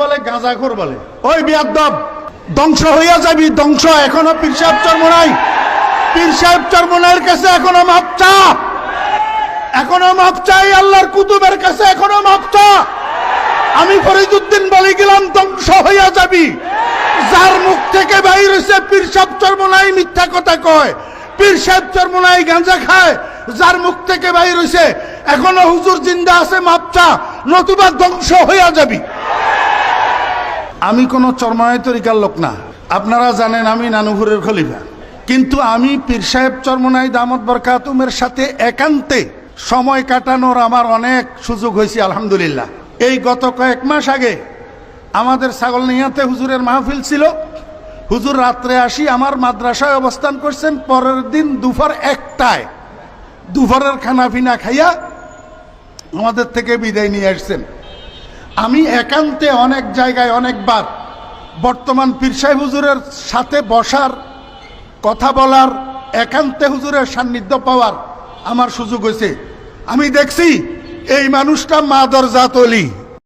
বলে ধ্বংস হইয়া যাবি, ধ্বংস, এখনও কাছে এখনও এখনও আল্লাহর কুতুবের কাছে এখনও আমি ফরিদুদ্দিন বলে গেলাম, ধ্বংস হইয়া যাবি। যার মুখ থেকে বাইর হইছে পীর সাহেব চর্মনাই মিথ্যা কথা কয়। পীর সাহেব চর্মনাই গাঁজা খায়, যার মুখ থেকে বাইর হইছে, এখনও হুজুর জিন্দা আছে মাপ চা, নতুবা ধ্বংস হইয়া যাবি। আমি কোনো চরমায় তরিকার লোক না। আপনারা জানেন আমি নানুপুরের খলিফা। কিন্তু আমি পীর সাহেব চরমনাই দামদ বরকাতুমের সাথে একান্তে সময় কাটানোর আমার অনেক সুযোগ হয়েছে, আলহামদুলিল্লাহ। এই গত কয়েক মাস আগে আমাদের ছাগল নিয়াতে হুজুরের মাহফিল ছিল। হুজুর রাত্রে আসি আমার মাদ্রাসায় অবস্থান করছেন, পরের দিন দুপুর একটায়। দুপুরের খানা পিনা খাইয়া আমাদের থেকে বিদায় নিয়ে আসছেন। আমি একান্তে অনেক জায়গায় অনেকবার বর্তমান পিরসাই হুজুরের সাথে বসার, কথা বলার, একান্তে হুজুরের সান্নিধ্য পাওয়ার আমার সুযোগ হয়েছে। আমি দেখছি এই মানুষটা মাদর জাতলি